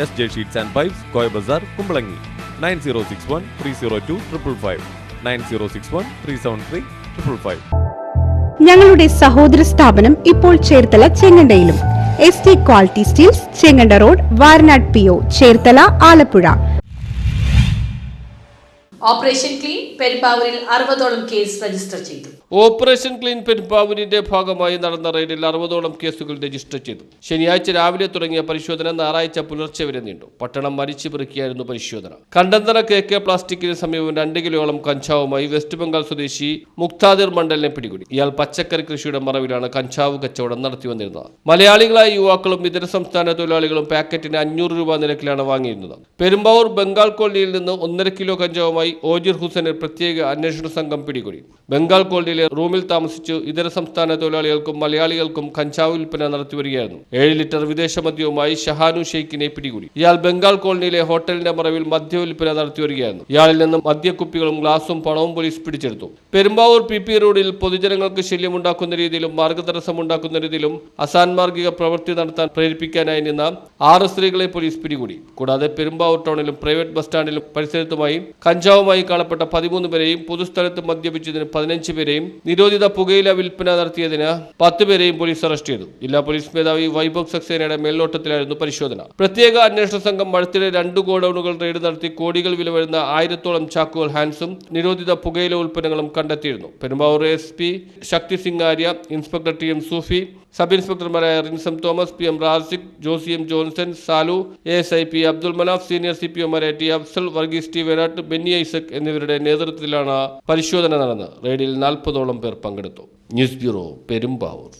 S J sheets and pipes Koya Bazar Kumbalangi nine zero six one three zero two triple five nine zero six one three seven three triple five ഞങ്ങളുടെ സഹോദര സ്ഥാപനം ഇപ്പോൾ Cherthala ചെങ്ങണ്ടയിലും. S T quality steels Chenganda road Varanad P O Cherthala Alappuzha. Operation clean പെരുമ്പാവൂരിൽ അറുപതോളം case register ചെയ്തു. Operation clean പെരുമ്പാവൂരിന്റെ ഭാഗമായി നടന്ന റെയ്ഡിൽ അറുപതോളം കേസുകൾ രജിസ്റ്റർ ചെയ്തു. ശനിയാഴ്ച രാവിലെ തുടങ്ങിയ പരിശോധന ഞായറാഴ്ച പുലർച്ചെ വരെ നീണ്ടു. പട്ടണം മരിച്ചു പെറുക്കിയായിരുന്നു പരിശോധന. കണ്ടന്തറ കെ കെ പ്ലാസ്റ്റിക്കിന് സമീപം രണ്ട് കിലോളം കഞ്ചാവുമായി വെസ്റ്റ് ബംഗാൾ സ്വദേശി മുക്താദിർ മണ്ഡലിനെ പിടികൂടി. ഇയാൾ പച്ചക്കറി കൃഷിയുടെ മറവിലാണ് കഞ്ചാവ് കച്ചവടം നടത്തി വന്നിരുന്നത്. മലയാളികളായ യുവാക്കളും ഇതര സംസ്ഥാന തൊഴിലാളികളും പാക്കറ്റിന് അഞ്ഞൂറ് രൂപ നിരക്കിലാണ് വാങ്ങിയിരുന്നത്. പെരുമ്പാവൂർ ബംഗാൾ കോളനിയിൽ നിന്ന് ഒന്നര കിലോ കഞ്ചാവുമായി ഓജിർ ഹുസനെ പ്രത്യേക അന്വേഷണ സംഘം പിടികൂടി. ബംഗാൾ കോളനിയിലെ റൂമിൽ താമസിച്ചു ഇതര സംസ്ഥാന തൊഴിലാളികൾക്കും മലയാളികൾക്കും കഞ്ചാവ് വിൽപ്പന നടത്തിവരികയായിരുന്നു ഏഴ് ലിറ്റർ വിദേശ മദ്യവുമായി ഷഹാനു ഷെയ്ഖിനെ പിടികൂടി. ഇയാൾ ബംഗാൾ കോളനിയിലെ ഹോട്ടലിന്റെ മറവിൽ മദ്യ വിൽപ്പന നടത്തിവരികയായിരുന്നു ഇയാളിൽ നിന്നും മദ്യക്കുപ്പികളും ഗ്ലാസും പണവും പോലീസ് പിടിച്ചെടുത്തു. പെരുമ്പാവൂർ പി പി റോഡിൽ പൊതുജനങ്ങൾക്ക് ശല്യമുണ്ടാക്കുന്ന രീതിയിലും മാർഗതടസ്സമുണ്ടാക്കുന്ന രീതിയിലും അസാൻമാർഗിക പ്രവൃത്തി നടത്താൻ പ്രേരിപ്പിക്കാനായി നിന്ന ആറ് സ്ത്രീകളെ പോലീസ് പിടികൂടി. കൂടാതെ പെരുമ്പാവൂർ ടൗണിലും പ്രൈവറ്റ് ബസ് സ്റ്റാൻഡിലും പരിസരത്തുമായി കഞ്ചാവുമായി കാണപ്പെട്ട പതിമൂന്ന് പേരെയും പൊതുസ്ഥലത്ത് മദ്യപിച്ചതിന് പതിനഞ്ച് പേരെയും നിരോധിത പുകയില വിൽപ്പന നടത്തിയതിന് പത്ത് പേരെയും പോലീസ് അറസ്റ്റ് ചെയ്തു. ജില്ലാ പോലീസ് മേധാവി വൈഭവ് സക്സേനയുടെ മേൽനോട്ടത്തിലായിരുന്നു പരിശോധന. പ്രത്യേക അന്വേഷണ സംഘം മഴത്തിലെ രണ്ട് ഗോഡൌണുകൾ റെയ്ഡ് നടത്തി കോടികൾ വില വരുന്ന ആയിരത്തോളം ചാക്കുകൾ ഹാൻസും നിരോധിത പുകയില ഉൽപ്പന്നങ്ങളും കണ്ടെത്തിയിരുന്നു. Perumbavoor S P Shakti Singh Arya inspector T M Sufi sub ഇൻസ്പെക്ടർമാരായ Rinsam Thomas P M Rasik Josy M Johnson Salu A S I P Abdul Manaf senior C P ഒമാരായ T Afsal Varghese T Verattu Benny Isaac എന്നിവരുടെ നേതൃത്വത്തിലാണ് പരിശോധന നടന്നത്. റെയ്ഡിൽ നാൽപ്പതോളം പേർ പങ്കെടുത്തു. News bureau Perumbavoor.